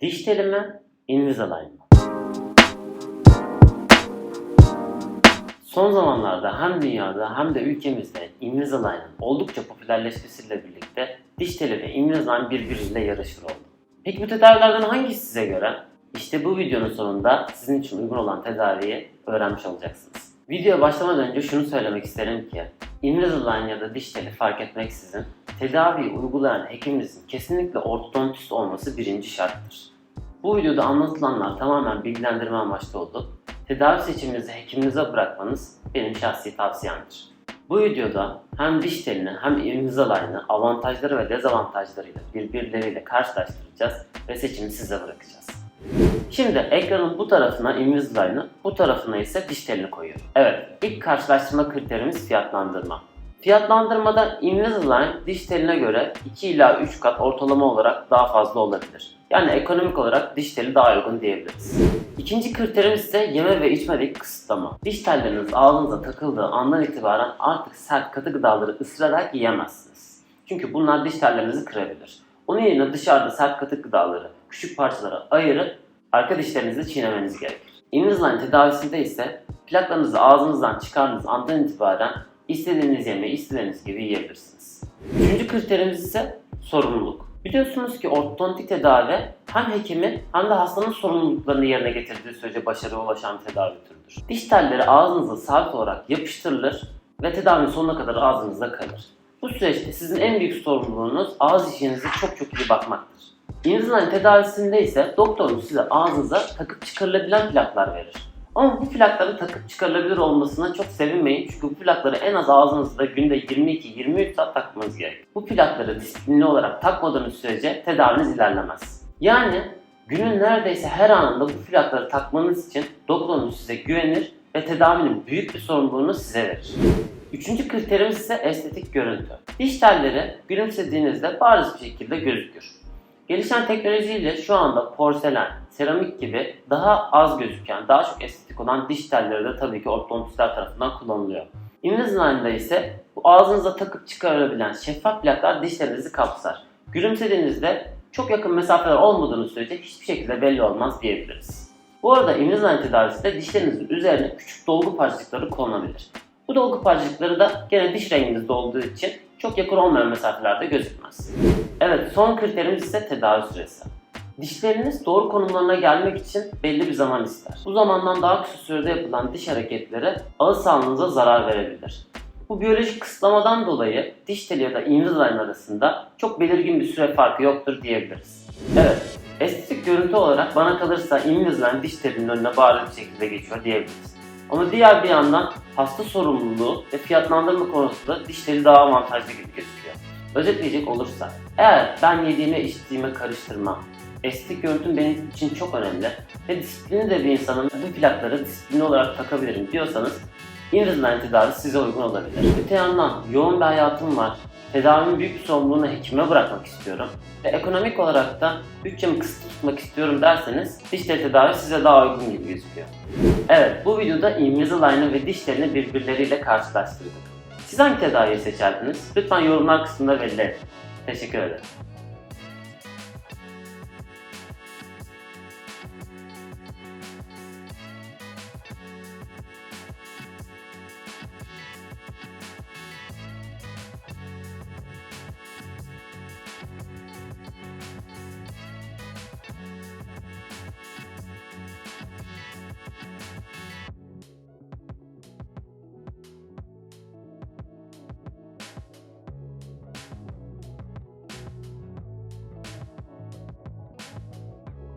Diş teli mi? Invisalign mı? Son zamanlarda hem dünyada hem de ülkemizde Invisalign'ın oldukça popülerleşmesiyle birlikte diş teli ve Invisalign birbiriyle yarışır oldu. Peki bu tedavilerden hangisi size göre? İşte bu videonun sonunda sizin için uygun olan tedaviyi öğrenmiş olacaksınız. Videoya başlamadan önce şunu söylemek isterim ki Invisalign ya da diş teli fark etmeksizin tedaviyi uygulayan hekiminizin kesinlikle ortodontist olması birinci şarttır. Bu videoda anlatılanlar tamamen bilgilendirme amaçlı oldu. Tedavi seçiminizi hekiminize bırakmanız benim şahsi tavsiyemdir. Bu videoda hem diş telini hem Invisalign'ı avantajları ve dezavantajlarıyla birbirleriyle karşılaştıracağız ve seçimi size bırakacağız. Şimdi ekranın bu tarafına Invisalign'ı, bu tarafına ise diş telini koyuyorum. Evet, ilk karşılaştırma kriterimiz fiyatlandırma. Fiyatlandırmada Invisalign diş teline göre 2 ila 3 kat ortalama olarak daha fazla olabilir. Yani ekonomik olarak diş teli daha uygun diyebiliriz. İkinci kriterimiz ise yeme ve içmedeki kısıtlama. Diş telleriniz ağzınıza takıldığı andan itibaren artık sert katı gıdaları ısırarak yiyemezsiniz. Çünkü bunlar diş tellerinizi kırabilir. Onun yerine dışarıda sert katı gıdaları küçük parçalara ayırıp arka dişlerinizi çiğnemeniz gerekir. Invisalign tedavisinde ise plaklarınızı ağzınızdan çıkardığınız andan itibaren istediğiniz yemeği istediğiniz gibi yiyebilirsiniz. Üçüncü kriterimiz ise sorumluluk. Biliyorsunuz ki ortodontik tedavi hem hekimin hem de hastanın sorumluluklarını yerine getirdiği sürece başarıya ulaşan tedavi türüdür. Diş telleri ağzınıza sabit olarak yapıştırılır ve tedavinin sonuna kadar ağzınızda kalır. Bu süreçte sizin en büyük sorumluluğunuz ağız işinize çok çok iyi bakmaktır. Invisalign tedavisinde ise doktorunuz size ağzınıza takıp çıkarılabilen plaklar verir. Ama bu plakların takıp çıkarılabilir olmasına çok sevinmeyin çünkü bu plakları en az ağzınızda günde 22-23 saat takmanız gerek. Bu plakları disiplinli olarak takmadığınız sürece tedaviniz ilerlemez. Yani günün neredeyse her anında bu plakları takmanız için doktorunuz size güvenir ve tedavinin büyük bir sorumluluğunu size verir. Üçüncü kriterimiz ise estetik görüntü. Diş telleri gülümsediğinizde bariz bir şekilde gözükür. Gelişen teknolojiyle şu anda porselen, seramik gibi daha az gözüken, daha çok estetik olan diş telleri de tabii ki ortodontistler tarafından kullanılıyor. Invisalign'da ise bu ağzınıza takıp çıkarılabilen şeffaf plaklar dişlerinizi kapsar. Gülümsediğinizde çok yakın mesafeler olmadığınız sürece hiçbir şekilde belli olmaz diyebiliriz. Bu arada Invisalign tedavisinde dişlerinizin üzerine küçük dolgu parçacıkları konulabilir. Bu dolgu parçacıkları da gene diş renginizde olduğu için çok yakın olmayan mesafelerde gözükmez. Evet son kriterimiz ise tedavi süresi. Dişleriniz doğru konumlarına gelmek için belli bir zaman ister. Bu zamandan daha kısa sürede yapılan diş hareketleri ağız sağlığınıza zarar verebilir. Bu biyolojik kısıtlamadan dolayı diş teli ya da Invisalign arasında çok belirgin bir süre farkı yoktur diyebiliriz. Evet, estetik görüntü olarak bana kalırsa Invisalign diş telinin önüne bariz bir şekilde geçiyor diyebiliriz. Ama diğer bir yandan hasta sorumluluğu ve fiyatlandırma konusunda diş teli daha avantajlı gibi gözüküyor. Özetleyecek olursak, eğer ben yediğime içtiğime karıştırmam, estetik görüntüm benim için çok önemli ve disiplinli de bir insanın bu plakları disiplinli olarak takabilirim diyorsanız Invisalign tedavisi size uygun olabilir. Öte yandan yoğun bir hayatım var, tedavinin büyük bir sorumluluğunu hekime bırakmak istiyorum ve ekonomik olarak da bütçemi kısıtlı tutmak istiyorum derseniz diş tedavi size daha uygun gibi gözüküyor. Evet, bu videoda Invisalign'ı ve diş telini birbirleriyle karşılaştırdık. Siz hangi tedaviyi seçerdiniz? Lütfen yorumlar kısmında belli edin. Teşekkür ederim.